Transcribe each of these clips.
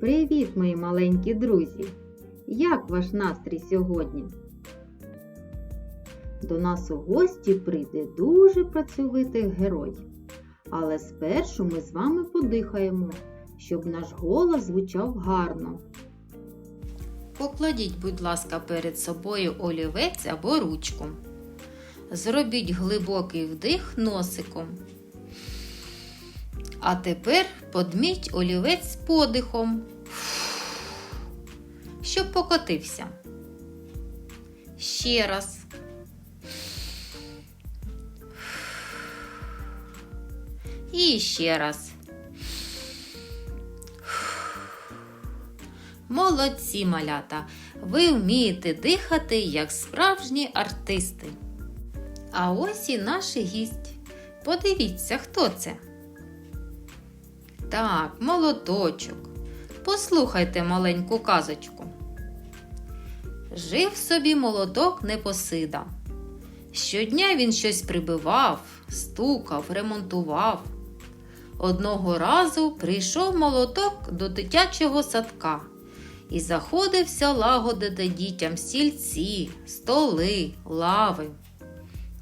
Привіт, мої маленькі друзі! Як ваш настрій сьогодні? До нас у гості прийде дуже працьовитий герой. Але спершу ми з вами подихаємо, щоб наш голос звучав гарно. Покладіть, будь ласка, перед собою олівець або ручку. Зробіть глибокий вдих носиком. А тепер подміть олівець подихом, щоб покотився. Ще раз. І ще раз. Молодці малята! Ви вмієте дихати як справжні артисти. А ось і наш гість. Подивіться, хто це. Так, молоточок. Послухайте маленьку казочку. Жив собі молоток Непосида. Щодня він щось прибивав, стукав, ремонтував. Одного разу прийшов молоток до дитячого садка і заходився лагодити дітям стільці, столи, лави.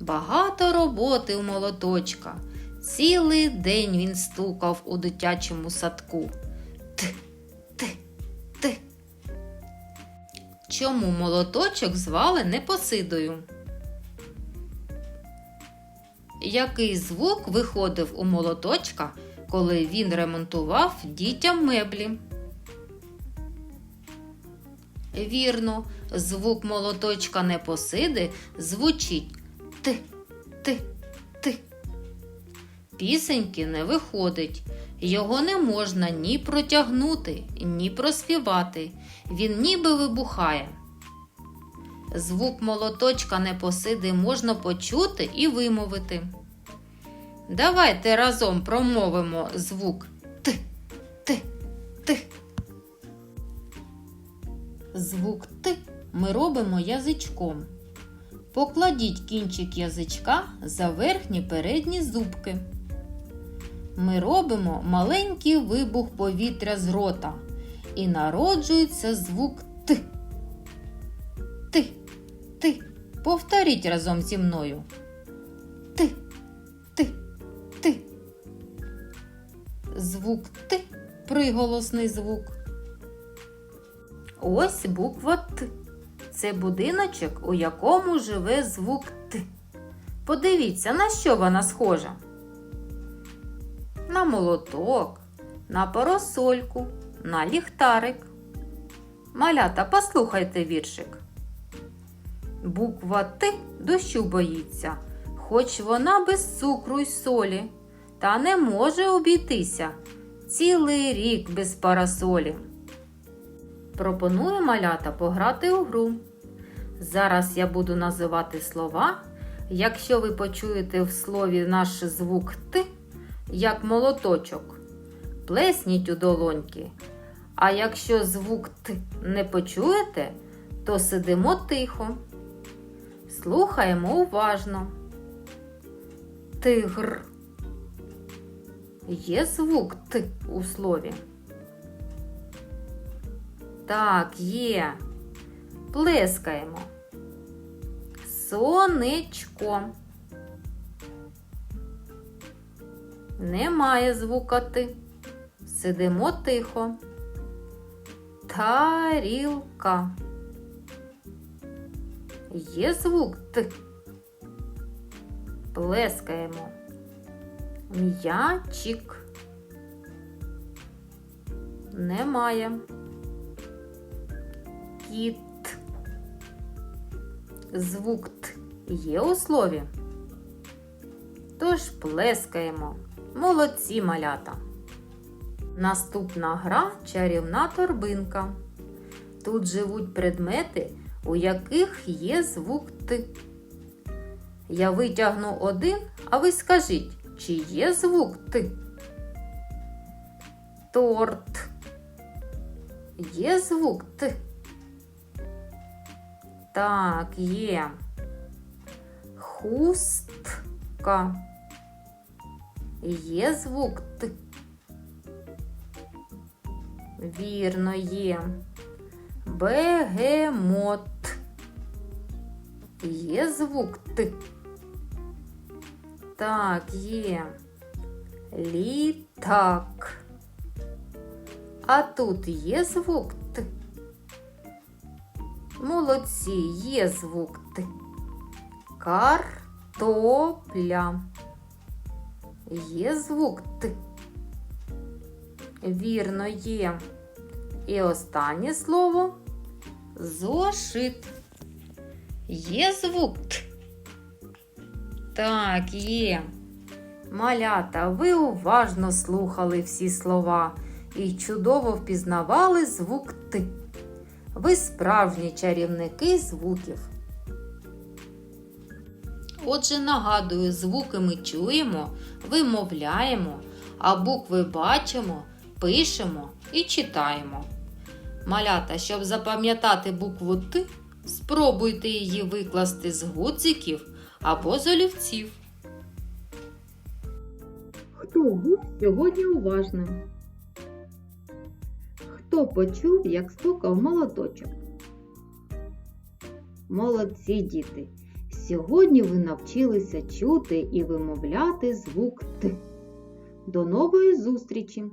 Багато роботи у молоточка. Цілий день він стукав у дитячому садку. Т, т, т. Чому молоточок звали Непосидою? Який звук виходив у молоточка, коли він ремонтував дітям меблі? Вірно, звук молоточка Непосиди звучить ти, ти. Пісеньки не виходить. Його не можна ні протягнути, ні проспівати. Він ніби вибухає. Звук молоточка Непосиди можна почути і вимовити. Давайте разом промовимо звук Т, Т, Т. Звук Т ми робимо язичком. Покладіть кінчик язичка за верхні передні зубки. Ми робимо маленький вибух повітря з рота і народжується звук Т. Т. Т. Повторіть разом зі мною. Т. Т. Т. Звук Т приголосний звук. Ось буква Т. Це будиночок, у якому живе звук Т. Подивіться, на що вона схожа. На молоток, на парасольку, на ліхтарик. Малята, послухайте віршик. Буква Т дощу боїться, хоч вона без цукру й солі, та не може обійтися цілий рік без парасолі. Пропоную малята пограти у гру. Зараз я буду називати слова. Якщо ви почуєте в слові наш звук Т, як молоточок, плесніть у долоньки. А якщо звук Т не почуєте, то сидимо тихо. Слухаємо уважно. Тигр. Є звук Т у слові. Так, є. Плескаємо. Сонечко. Немає звука Т. Сидимо тихо. Тарілка. Є звук Т. Плескаємо. М'ячик. Немає. Кіт. Звук Т є у слові. Тож плескаємо. Молодці малята. Наступна гра чарівна торбинка. Тут живуть предмети, у яких є звук Т. Я витягну один, а ви скажіть, чи є звук Т? Торт. Є звук Т. Так, є. Хустка. Є звук Т. Вірно, є. Бегемот. Є звук Т. Так, є. Літак. А тут є звук Т. Молодці, є звук Т. Картопля. Є звук Т. Вірно, є. І останнє слово зошит. Є звук Т. Так, є. Малята, ви уважно слухали всі слова і чудово впізнавали звук Т. Ви справжні чарівники звуків. Отже, нагадую, звуки ми чуємо, вимовляємо, а букви бачимо, пишемо і читаємо. Малята, щоб запам'ятати букву Т, спробуйте її викласти з гудзиків або з олівців. Хто був сьогодні уважним? Хто почув, як стукав молоточок? Молодці діти! Сьогодні ви навчилися чути і вимовляти звук Т. До нової зустрічі!